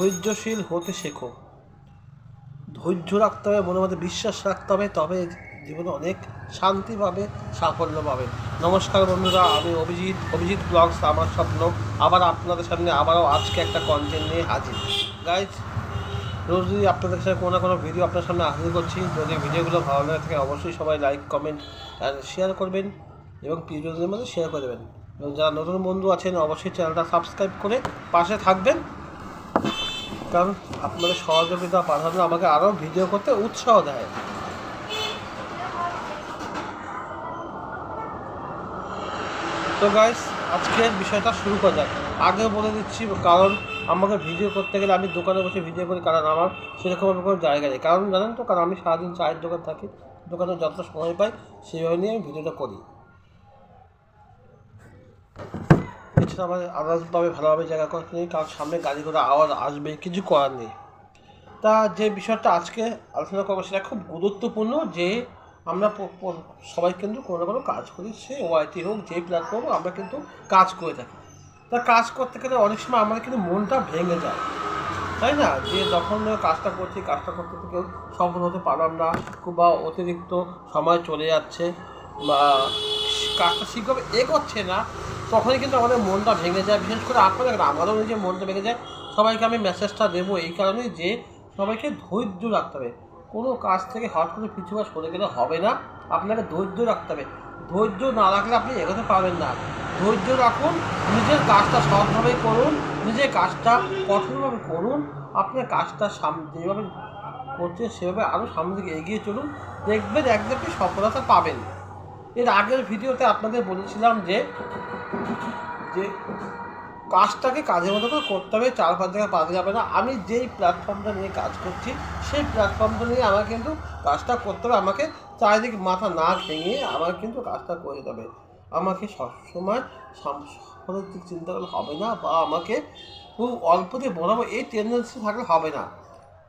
ধৈর্যশীল হতে শেখো। ধৈর্য রাখতে হবে, মনের মধ্যে বিশ্বাস রাখতে হবে, তবে জীবনে অনেক শান্তি পাবে, সাফল্য পাবে। নমস্কার বন্ধুরা, আমি অভিজিৎ। অভিজিৎ ব্লগস, আমার স্বপ্ন। আবার আপনাদের সামনে আবারও আজকে একটা কন্টেন্ট নিয়ে হাজির। গাইজ রোজ যদি আপনাদের সাথে কোনো না কোনো ভিডিও আপনার সামনে হাজির করছি, যদি ভিডিওগুলো ভালো লাগে থাকে, অবশ্যই সবাই লাইক কমেন্ট শেয়ার করবেন এবং প্রিয়জনদের মধ্যে শেয়ার করে দেবেন। যারা নতুন বন্ধু আছেন, অবশ্যই চ্যানেলটা সাবস্ক্রাইব করে পাশে থাকবেন। কারণ আপনাদের সহযোগিতা প্রাধান্য আমাকে আরও ভিডিও করতে উৎসাহ দেয়। তো গাইস আজকের বিষয়টা শুরু করা যাক। আগে বলে দিচ্ছি, কারণ আমাকে ভিডিও করতে গেলে আমি দোকানে বসে ভিডিও করি, কারণ আমার সেরকমভাবে কোনো জায়গা নেই। কারণ জানেন তো, কারণ আমি সারাদিন চায়ের দোকান থাকি, দোকানে যতটা সময় পাই সেইভাবে নিয়ে আমি ভিডিওটা করি। এছাড়া আমার আদার্সভাবে ভালোভাবে জায়গা করতে নেই, কারণ সামনে গাড়ি ঘোড়া আওয়াজ আসবে, কিছু করার নেই। তা যে বিষয়টা আজকে আলোচনা করব সেটা খুব গুরুত্বপূর্ণ যে আমরা সবাই কিন্তু কোনো না কোনো কাজ করি, সে ওয়াইটি হোক, যে প্ল্যাটফর্ম আমরা কিন্তু কাজ করে থাকি। তা কাজ করতে গেলে অনেক সময় আমাদের কিন্তু মনটা ভেঙে যায়, তাই না? যে যখন কাজটা করছি, কাজটা করতে করতে কেউ সফল হতে পারলাম না বা অতিরিক্ত সময় চলে যাচ্ছে, বা কাজটা ঠিকভাবে এগোচ্ছে না তখনই কিন্তু আমাদের মনটা ভেঙে যায়, বিশেষ করে আপনাদের আমারও নিজে মনটা ভেঙে যায়, সবাইকে আমি মেসেজটা দেবো এই কারণেই যে সবাইকে ধৈর্য রাখতে হবে। কোনো কাজ থেকে হট করে পিছু পা সরে গেলে হবে না, আপনাকে ধৈর্য রাখতে হবে। ধৈর্য না রাখলে আপনি এগোতে পারবেন না। ধৈর্য রাখুন, নিজের কাজটা সৎভাবে করুন, নিজের কাজটা কঠোরভাবে করুন, আপনার কাজটা সাম, যেভাবে করছে সেভাবে আরও সামনের দিকে এগিয়ে চলুন। দেখবেন আপনি সফলতা পাবেন। এর আগের ভিডিওতে আপনাদের বলেছিলাম যে যে কাজটাকে কাজের মতো করে করতে হবে চার পাঁচ জায়গায় পাওয়া যাবে না। আমি যেই প্ল্যাটফর্মটা নিয়ে কাজ করছি, সেই প্ল্যাটফর্মটা নিয়ে আমাকে কিন্তু কাজটা করতে হবে। আমাকে চারিদিক মাথা না ভেঙে আমার কিন্তু কাজটা করে যেতে হবে। আমাকে সবসময় সাম- দিক চিন্তা করলে হবে না বা আমাকে খুব অল্প দিয়ে বড়াবো এই টেন্ডেন্সি থাকলে হবে না।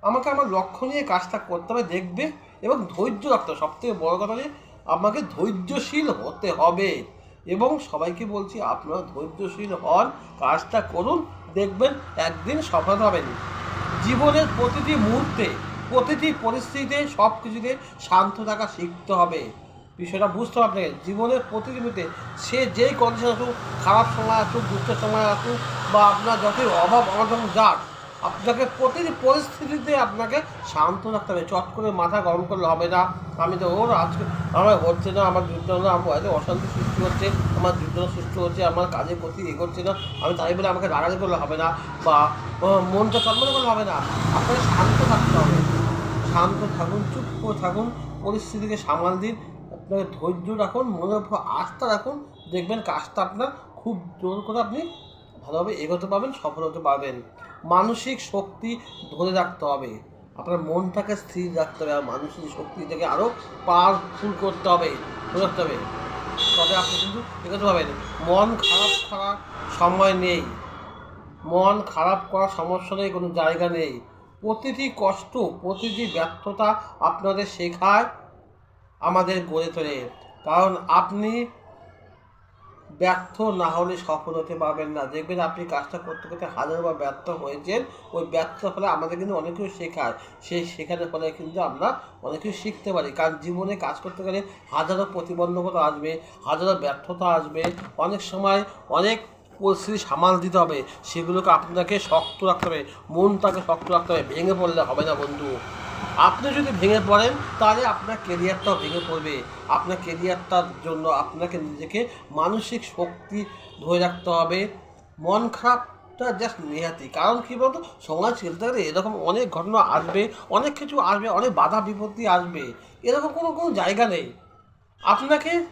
আমাকে আমার লক্ষ্য নিয়ে কাজটা করতে হবে, দেখবে এবং ধৈর্য রাখতে হবে। সবথেকে বড় কথা যে আমাকে ধৈর্যশীল হতে হবে। এবং সবাইকে বলছি, আপনারা ধৈর্যশীল হন, কাজটা করুন, দেখবেন একদিন সফল হবেন। জীবনের প্রতিটি মুহূর্তে, প্রতিটি পরিস্থিতিতে সব কিছুতে শান্ত থাকা শিখতে হবে। বিষয়টা বুঝতে হবে আপনাকে, জীবনের প্রতিটি মুহূর্তে সে যেই কন্ডিশন আসুক, খারাপ সময় আসুক, দুঃখের সময় আসুক, বা আপনার যতই অভাব অনটন যাক আপনাকে প্রতিটি পরিস্থিতিতে আপনাকে শান্ত রাখতে হবে। চট করে মাথা গরম করলে হবে না। আমি তো ওর আজকে আমার হচ্ছে না, আমার দুর্জনা আমার হয়তো অশান্তি সৃষ্টি হচ্ছে আমার দুর্জনা সৃষ্টি হচ্ছে আমার কাজের প্রতি এগোচ্ছে না। আমি তাই বলে আমাকে রাগারাগি করলে হবে না বা মনটা চন্মনে করলে হবে না। আপনাকে শান্ত থাকতে হবে। শান্ত থাকুন, চুপ করে থাকুন, পরিস্থিতিকে সামাল দিন। আপনাকে ধৈর্য রাখুন, মনের উপর আস্থা রাখুন। দেখবেন কাজটা আপনার খুব জোর করে আপনি ভালোভাবে এগোতে পারবেন, সফল হতে পারবেন। মানসিক শক্তি ধরে রাখতে হবে। আপনার মনটাকে স্থির রাখতে হবে আর মানসিক শক্তিটাকে আরও পাওয়ারফুল করতে হবে, ধরে রাখতে হবে। তবে আপনি কিন্তু এগোতে পারবেন মন খারাপ করার সময় নেই। মন খারাপ করার সমস্যা নেই, কোনো জায়গা নেই। প্রতিটি কষ্ট, প্রতিটি ব্যর্থতা আপনাদের শেখায়, আমাদের গড়ে তোলে। কারণ আপনি ব্যর্থ না হলে সফল হতে পারবেন না। দেখবেন আপনি কাজটা করতে করতে হাজারবার ব্যর্থ হয়েছেন। ওই ব্যর্থ ফলে আমাদের কিন্তু অনেক কিছু শেখায়। সেই শেখানোর ফলে কিন্তু আমরা অনেক কিছু শিখতে পারি। কারণ জীবনে কাজ করতে গেলে হাজারো প্রতিবন্ধকতা আসবে, হাজারো ব্যর্থতা আসবে। অনেক সময় অনেক পরিস্থিতি সামাল দিতে হবে। সেগুলোকে আপনাকে শক্ত রাখতে হবে। মনটাকে শক্ত রাখতে হবে। ভেঙে পড়লে হবে না বন্ধু। আপনি যদি ভেঙে পড়েন, তাহলে আপনার কেরিয়ারটাও ভেঙে পড়বে। আপনার কেরিয়ারটার জন্য আপনাকে নিজেকে মানসিক শক্তি ধরে রাখতে হবে। মন খারাপটা জাস্ট নেহাতি কারণ কী বলতো? সমাজ চলতে গেলে এরকম অনেক ঘটনা আসবে, অনেক কিছু আসবে, অনেক বাধা বিপত্তি আসবে। এরকম কোনো কোনো জায়গা নেই। আপনাকে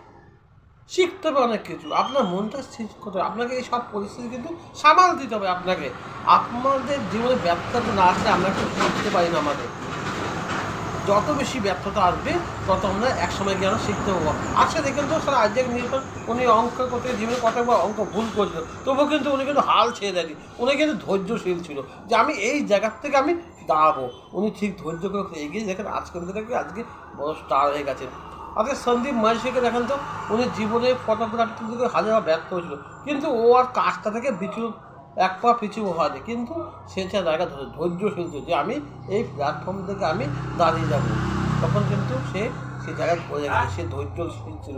শিখতে হবে অনেক কিছু। আপনার মনটা স্থির করতে হবে। আপনাকে এই সব পরিস্থিতি কিন্তু সামাল দিতে হবে আপনাকে। আপনাদের জীবনে ব্যর্থতা না আসলে আমরা কেউ শিখতে পারি না আমাদের। যত বেশি ব্যর্থতা আসবে, তত আমরা একসময় গিয়ে আমরা শিখতে পারব। আজকে দেখেন তো, স্যার, আজকে নির্বাচন, উনি অঙ্ক করতে, জীবনে কতবার অঙ্ক ভুল করছিল। তবুও কিন্তু উনি কিন্তু হাল ছেড়ে দেয়নি। উনি কিন্তু ধৈর্যশীল ছিল। যে আমি এই জায়গার থেকে আমি দাঁড়াবো। উনি ঠিক ধৈর্য করে এগিয়ে দেখেন, আজকে দেখে আজকে বড় স্টার হয়ে গেছেন আজকে সন্দীপ মাঝিকে দেখেন তো, উনি জীবনে ফটোগ্রাফি হাজার ব্যর্থ হয়েছিল। কিন্তু ও আর কাজটা থেকে বিচুর এক পা পিছু হওয়া যায়। কিন্তু সে যা জায়গা ধরে ধৈর্যশীল যে আমি এই প্ল্যাটফর্ম থেকে আমি দাঁড়িয়ে যাব। তখন কিন্তু সে সে জায়গায় পড়ে গেছে সে ধৈর্যশীল ছিল।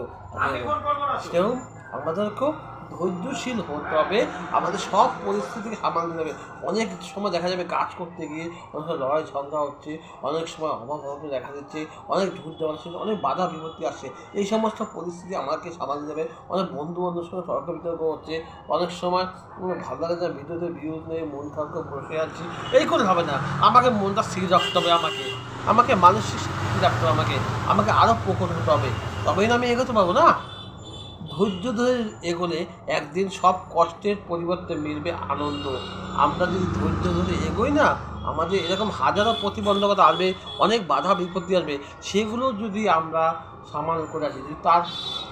সেও আমাদেরকেও ধৈর্যশীল হতে হবে। আমাদের সব পরিস্থিতিকে সামাল দিতে হবে। অনেক সময় দেখা যাবে কাজ করতে গিয়ে অনেক সময় লড়াই ঝগড়া হচ্ছে, অনেক সময় অভাব অভাব দেখা দিচ্ছে অনেক ঝুট দেওয়া আসছে অনেক বাধা বিপত্তি আসছে। এই সমস্ত পরিস্থিতি আমাকে সামাল দিতে হবে। অনেক বন্ধু বান্ধবের সঙ্গে তর্ক বিতর্ক হচ্ছে। অনেক সময় ভালো লাগে না বিদ্যুতের বিরোধ নিয়ে মন খারাপ বসে আছি। এই করে হবে না। আমাকে মনটা স্থির রাখতে হবে আমাকে। আমাকে মানসিক স্থির রাখতে হবে আমাকে। আমাকে আরও প্রকট হতে হবে। তবেই না আমি এগোতে পারব না? ধৈর্য ধরে এগোলে একদিন সব কষ্টের পরিবর্তে মিলবে আনন্দ। আমরা যদি ধৈর্য ধরে এগোই না, আমাদের এরকম হাজারো প্রতিবন্ধকতা আসবে, অনেক বাধা বিপত্তি আসবে। সেগুলো যদি আমরা সামাল করে আসি তার,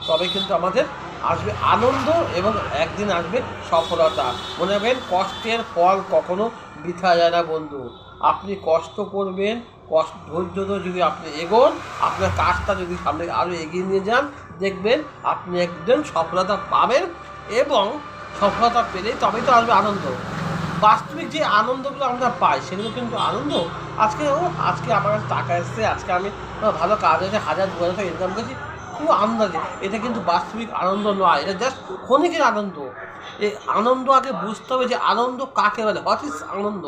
তবে কিন্তু আমাদের আসবে আনন্দ এবং একদিন আসবে সফলতা। মনে রাখবেন, কষ্টের ফল কখনো বৃথা যায় না, বন্ধু। আপনি কষ্ট করবেন, কষ্ট, ধৈর্য ধরে যদি আপনি এগোন, আপনার কাজটা যদি সামনে আরও এগিয়ে নিয়ে যান দেখবেন আপনি একজন সফলতা পাবেন এবং সফলতা পেলেই তবেই তো আসবে আনন্দ। বাস্তবিক যে আনন্দগুলো আমরা পাই, সেগুলো কিন্তু আনন্দ। আজকে ও, আজকে আমার কাছে টাকা এসছে, আজকে আমি ভালো কাজ হয়েছে হাজার, দু হাজার টাকা ইনকাম করেছি, খুব আনন্দ আছে এটা কিন্তু বাস্তবিক আনন্দ নয়, এটা জাস্ট ক্ষণিকের আনন্দ। এই আনন্দ আগে বুঝতে হবে যে আনন্দ কাকে বলে? হোয়াট ইজ আনন্দ?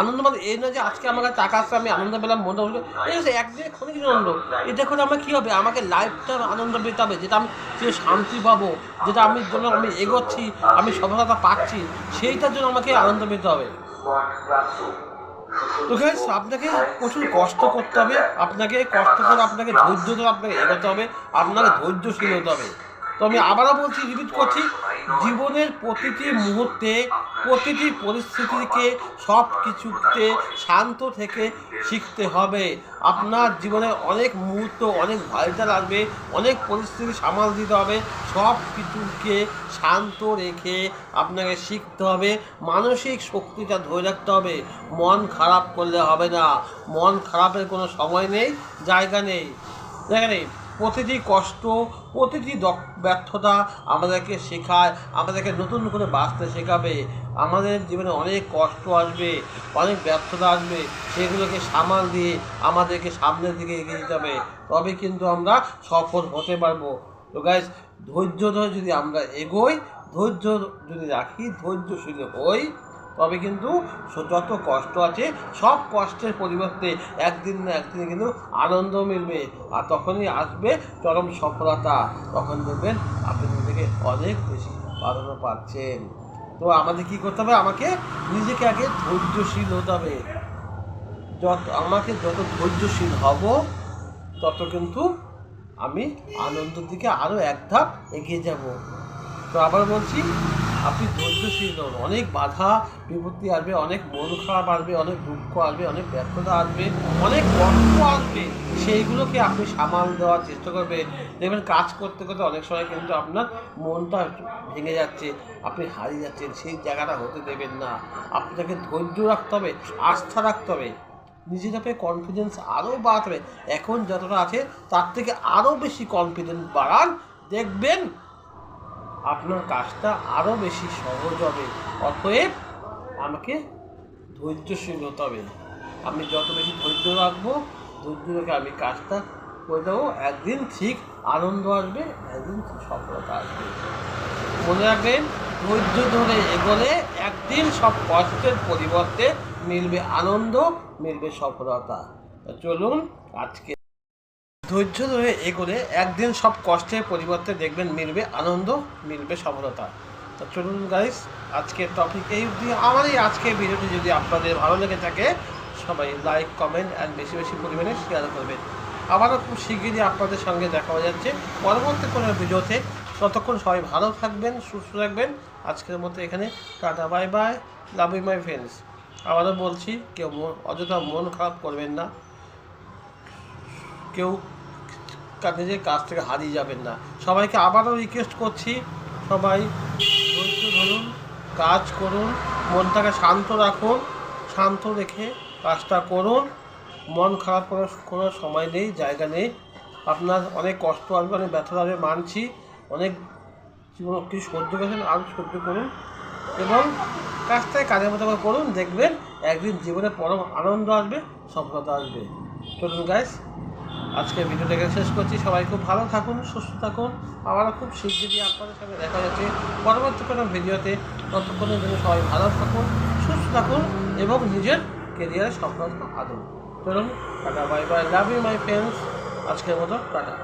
আনন্দ মানে এই নয় যে আজকে আমার টাকা আসছে, আমি আনন্দ পেলাম, মনটা বলল এই হচ্ছে একদিনে ক্ষণিকের আনন্দ। এটা করে আমার কী হবে? আমাকে লাইফটার আনন্দ পেতে হবে, যেটা আমি যে শান্তি পাবো, যেটা আমি জন্য আমি এগোচ্ছি, আমি সফলতা পাচ্ছি, সেইটার জন্য আমাকে আনন্দ পেতে হবে। তো গাইস আপনাকে প্রচুর কষ্ট করতে হবে, আপনাকে কষ্ট করে আপনাকে ধৈর্য ধরে আপনাকে এগোতে হবে, আপনাকে ধৈর্যশীল হতে হবে। তো আমি আবারও বলছি রিপিট করছি, জীবনের প্রতিটি মুহূর্তে, প্রতিটি পরিস্থিতিকে সব কিছুতে শান্ত থেকে শিখতে হবে। আপনার জীবনে অনেক মুহূর্ত, অনেক ভাইটাল আসবে, অনেক পরিস্থিতি সামাল দিতে হবে সব কিছুকে শান্ত রেখে আপনাকে শিখতে হবে। মানসিক শক্তিটা ধরে রাখতে হবে। মন খারাপ করলে হবে না। মন খারাপের কোনো সময় নেই, জায়গা নেই। জায়গা নেই। প্রতিটি কষ্ট, প্রতিটি ব্যর্থতা আমাদেরকে শেখায়, আমাদেরকে নতুন করে বাঁচতে শেখাবে। আমাদের জীবনে অনেক কষ্ট আসবে, অনেক ব্যর্থতা আসবে, সেগুলোকে সামাল দিয়ে আমাদেরকে সামনের দিকে এগিয়ে যেতে হবে। তবে কিন্তু আমরা সফল হতে পারব। তো গাইজ ধৈর্য ধরে যদি আমরা এগোই, ধৈর্য যদি রাখি, ধৈর্যশীল হই তবে কিন্তু যত কষ্ট আছে, সব কষ্টের পরিবর্তে একদিন না একদিন কিন্তু আনন্দ মিলবে আর তখনই আসবে চরম সফলতা। তখন দেখবেন আপনি নিজেকে অনেক বেশি প্রাধান্য পাচ্ছেন। তো আমাদের কি করতে হবে? আমাকে নিজেকে আগে ধৈর্যশীল হতে হবে। যত আমাকে যত ধৈর্যশীল হব, তত কিন্তু আমি আনন্দের দিকে আরও এক ধাপ এগিয়ে যাব। তো আবার বলছি আপনি ধৈর্যশীল হন অনেক বাধা বিপত্তি আসবে, অনেক মন খারাপ আসবে, অনেক দুঃখ আসবে, অনেক ব্যর্থতা আসবে, অনেক কষ্ট আসবে। সেইগুলোকে আপনি সামাল দেওয়ার চেষ্টা করবেন। দেখবেন কাজ করতে করতে অনেক সময় কিন্তু আপনার মনটা ভেঙে যাচ্ছে, আপনি হারিয়ে যাচ্ছেন, সেই জায়গাটা হতে দেবেন না। আপনাকে ধৈর্য রাখতে হবে, আস্থা রাখতে হবে। নিজের কনফিডেন্স আরও বাড়াতে হবে। এখন যতটা আছে, তার থেকে আরও বেশি কনফিডেন্স বাড়ান। দেখবেন আপনার কাজটা আরও বেশি সহজ হবে। অতএব আমাকে ধৈর্যশীল হতে হবে। আমি যত বেশি ধৈর্য রাখব, ধৈর্য রেখে আমি কাজটা করে দেবো। একদিন ঠিক আনন্দ আসবে, একদিন ঠিক সফলতা আসবে। মনে রাখবেন, ধৈর্য ধরে এগোলে একদিন সব কষ্টের পরিবর্তে মিলবে আনন্দ, মিলবে সফলতা। চলুন আজকে ধৈর্য ধরে এগোলে একদিন সব কষ্টের পরিবর্তে দেখবেন মিলবে আনন্দ, মিলবে সফলতা। তো চলুন গাইস আজকের টপিক এই অবধি। আমার এই আজকের ভিডিওটি যদি আপনাদের ভালো লেগে থাকে, সবাই লাইক কমেন্ট অ্যান্ড বেশি বেশি পরিমাণে শেয়ার করবেন। আবারও খুব শিগগিরই আপনাদের সঙ্গে দেখা হয়ে যাচ্ছে পরবর্তী কোনো ভিডিওতে ততক্ষণ সবাই ভালো থাকবেন, সুস্থ থাকবেন। আজকের মতো এখানে tata bye bye love you my friends আবারও বলছি, কেউ অযথা মন খারাপ করবেন না। কেউ কা- নিজের কাজ থেকে হারিয়ে যাবেন না। সবাইকে আবারও রিকোয়েস্ট করছি, সবাই ধৈর্য ধরুন, কাজ করুন, মনটাকে শান্ত রাখুন, শান্ত রেখে কাজটা করুন। মন খারাপ করার কোনো সময় নেই, জায়গা নেই। আপনার অনেক কষ্ট আসবে, অনেক ব্যথা হবে মানছি। অনেক জীবন কিছু সহ্য করেছেন, আরও সহ্য করুন। এবং কাজটায় কাজের মতো করে করুন, দেখবেন একদিন জীবনে পরম আনন্দ আসবে, সফলতা আসবে। চলুন গাইস আজকে ভিডিওটা এখানে শেষ করছি। সবাই খুব ভালো থাকুন, সুস্থ থাকুন। আবারও খুব শীঘ্রই আপনাদের সাথে দেখা যাচ্ছে পরবর্তী কোনো ভিডিওতে। ততক্ষণের জন্য সবাই ভালো থাকুন, সুস্থ থাকুন এবং নিজের কেরিয়ারে সফলতা আদর চলুন, tata bye bye love you my friends আজকের মতো, টাটা।